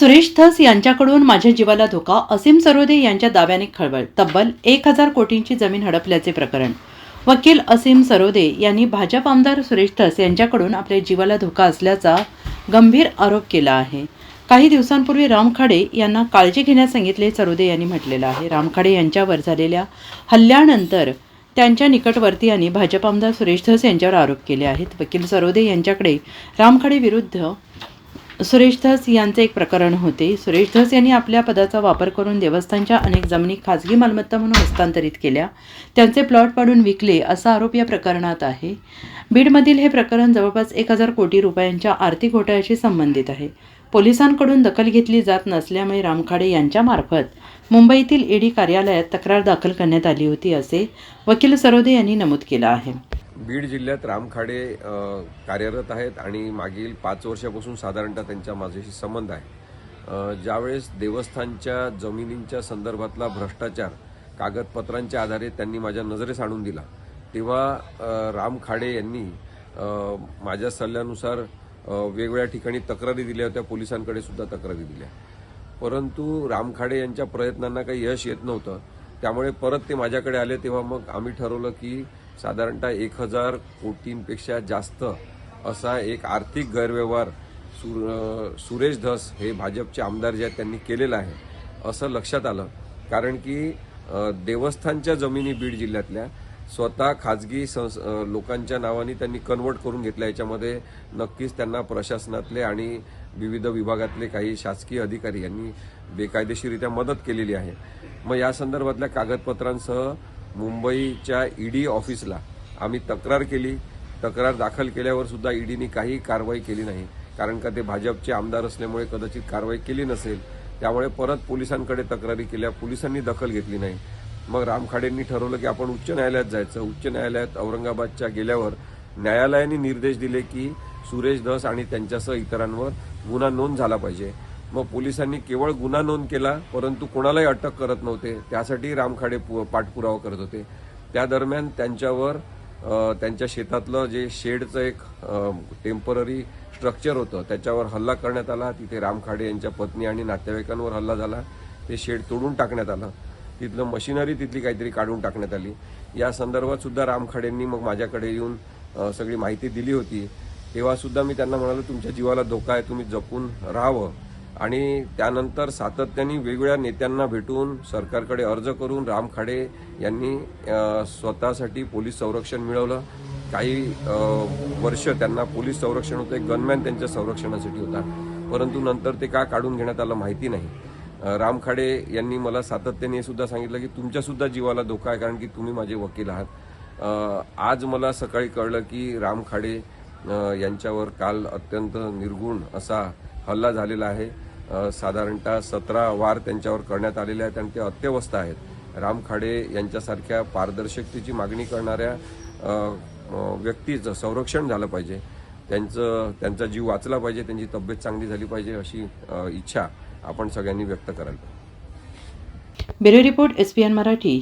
सुरेश धस यांच्याकडून माझ्या जीवाला धोका असीम सरोदे यांच्या दाव्याने खळबळ तब्बल एक हजार कोटींची जमीन हडपल्याचे प्रकरण. वकील असीम सरोदे यांनी भाजप आमदार सुरेश धस यांच्याकडून आपल्या जीवाला धोका असल्याचा गंभीर आरोप केला आहे. काही दिवसांपूर्वी राम खाडे यांना काळजी घेण्यास सांगितले सरोदे यांनी म्हटलेलं आहे. राम खाडे यांच्यावर झालेल्या हल्ल्यानंतर त्यांच्या निकटवर्ती आणि भाजप आमदार सुरेश धस यांच्यावर आरोप केले आहेत. वकील सरोदे यांच्याकडे राम खाडे विरुद्ध सुरेश धस यांचे एक प्रकरण होते. सुरेश धस यांनी आपल्या पदाचा वापर करून देवस्थानच्या अनेक जमिनी खाजगी मालमत्ता म्हणून हस्तांतरित केल्या. त्यांचे प्लॉट पाडून विकले असा आरोप या प्रकरणात आहे. बीडमधील हे प्रकरण जवळपास एक हजार कोटी रुपयांच्या आर्थिक घोटाळ्याशी संबंधित आहे. पोलिसांकडून दखल घेतली जात नसल्यामुळे रामखाडे यांच्यामार्फत मुंबईतील ईडी कार्यालयात तक्रार दाखल करण्यात आली होती असे वकील सरोदे यांनी नमूद केलं आहे. बीड जिल्ह्यात रामखाडे कार्यरत आहेत आणि मागील पाच वर्षापासून साधारणतः त्यांच्या माझ्याशी संबंध आहे. ज्यावेळेस देवस्थानच्या जमिनींच्या संदर्भातला भ्रष्टाचार कागदपत्रांच्या आधारे त्यांनी माझ्या नजरेस आणून दिला तेव्हा रामखाडे राम खाडे यांनी माझ्या सल्ल्यानुसार वेगवेगळ्या ठिकाणी तक्रारी दिल्या होत्या पोलिसांकडे सुद्धा तक्रारी दिल्या. परंतु रामखाडे यांच्या प्रयत्नांना काही यश येत नव्हतं. त्यामुळे परत ते माझ्याकडे आले तेव्हा मग आम्ही ठरवलं की साधारणतः एक हजार कोटींपेक्षा जास्त असा एक आर्थिक गैरव्यवहार सुर सुरेश धस हे भाजपचे आमदार जे आहेत त्यांनी केलेलं आहे असं लक्षात आलं. कारण की देवस्थानच्या जमिनी बीड जिल्ह्यातल्या स्वतः खाजगी संस लोकांच्या नावाने त्यांनी कन्वर्ट करून घेतल्या. याच्यामध्ये नक्कीच त्यांना प्रशासनातले आणि विविध विभागातले काही शासकीय अधिकारी यांनी बेकायदेशीरित्या मदत केलेली आहे. मग या संदर्भातल्या कागदपत्रांसह मुंबईच्या ईडी ऑफिसला आम्ही तक्रार केली. तक्रार दाखल केल्यावर सुद्धा ईडीने काही कारवाई केली नाही. कारण का ते भाजपचे आमदार असल्यामुळे कदाचित कारवाई केली नसेल. त्यामुळे परत पोलिसांकडे तक्रारी केल्या. पोलिसांनी दखल घेतली नाही. मग रामखाडेंनी ठरवलं की आपण उच्च न्यायालयात जायचं. उच्च न्यायालयात औरंगाबादच्या गेल्यावर न्यायालयाने निर्देश दिले की सुरेश धस आणि त्यांच्यासह इतरांवर गुन्हा नोंद झाला पाहिजे. मग पोलिसांनी केवळ गुन्हा नोंद केला परंतु कोणालाही अटक करत नव्हते. त्यासाठी रामखाडे पु- पाठपुरावा करत होते. त्या दरम्यान त्यांच्यावर त्यांच्या शेतातलं जे शेडचं एक टेंपररी स्ट्रक्चर होतं त्याच्यावर हल्ला करण्यात आला. तिथे रामखाडे यांच्या पत्नी आणि नातेवाईकांवर हल्ला झाला. ते शेड तोडून टाकण्यात आलं. तिथलं मशिनरी तिथली काहीतरी काढून टाकण्यात आली. या संदर्भात सुद्धा रामखाडेंनी मग माझ्याकडे येऊन सगळी माहिती दिली होती. तेव्हा सुद्धा मी त्यांना म्हणालो तुमच्या जीवाला धोका आहे. तुम्ही जपून राहावं. आणि त्यानंतर सातत्याने वेगवेगळ्या नेत्यांना भेटून सरकारकडे अर्ज करून राम खाडे यांनी स्वतःसाठी पोलीस संरक्षण मिळवलं. काही वर्ष त्यांना पोलीस संरक्षण होतं गनमॅन त्यांच्या संरक्षणासाठी होता. परंतु नंतर ते का काढून घेण्यात आलं माहिती नाही. राम खाडे यांनी मला सातत्याने हे सुद्धा सांगितलं की तुमच्यासुद्धा जीवाला धोका आहे कारण की तुम्ही माझे वकील आहात. आज मला सकाळी कळलं की राम खाडे यांच्यावर काल अत्यंत निर्गुण असा हल्ला झालेला आहे. साधारणतः सतरा वार त्यांच्यावर करण्यात आलेले आहेत आणि ते अत्यवस्थ आहेत. राम खाडे यांच्यासारख्या पारदर्शकतेची मागणी करणाऱ्या व्यक्तीचं संरक्षण झालं पाहिजे. त्यांचं त्यांचा जीव वाचला पाहिजे त्यांची तब्येत चांगली झाली पाहिजे अशी इच्छा आपण सगळ्यांनी व्यक्त करायला पाहिजे. Bureau report S P N Marathi.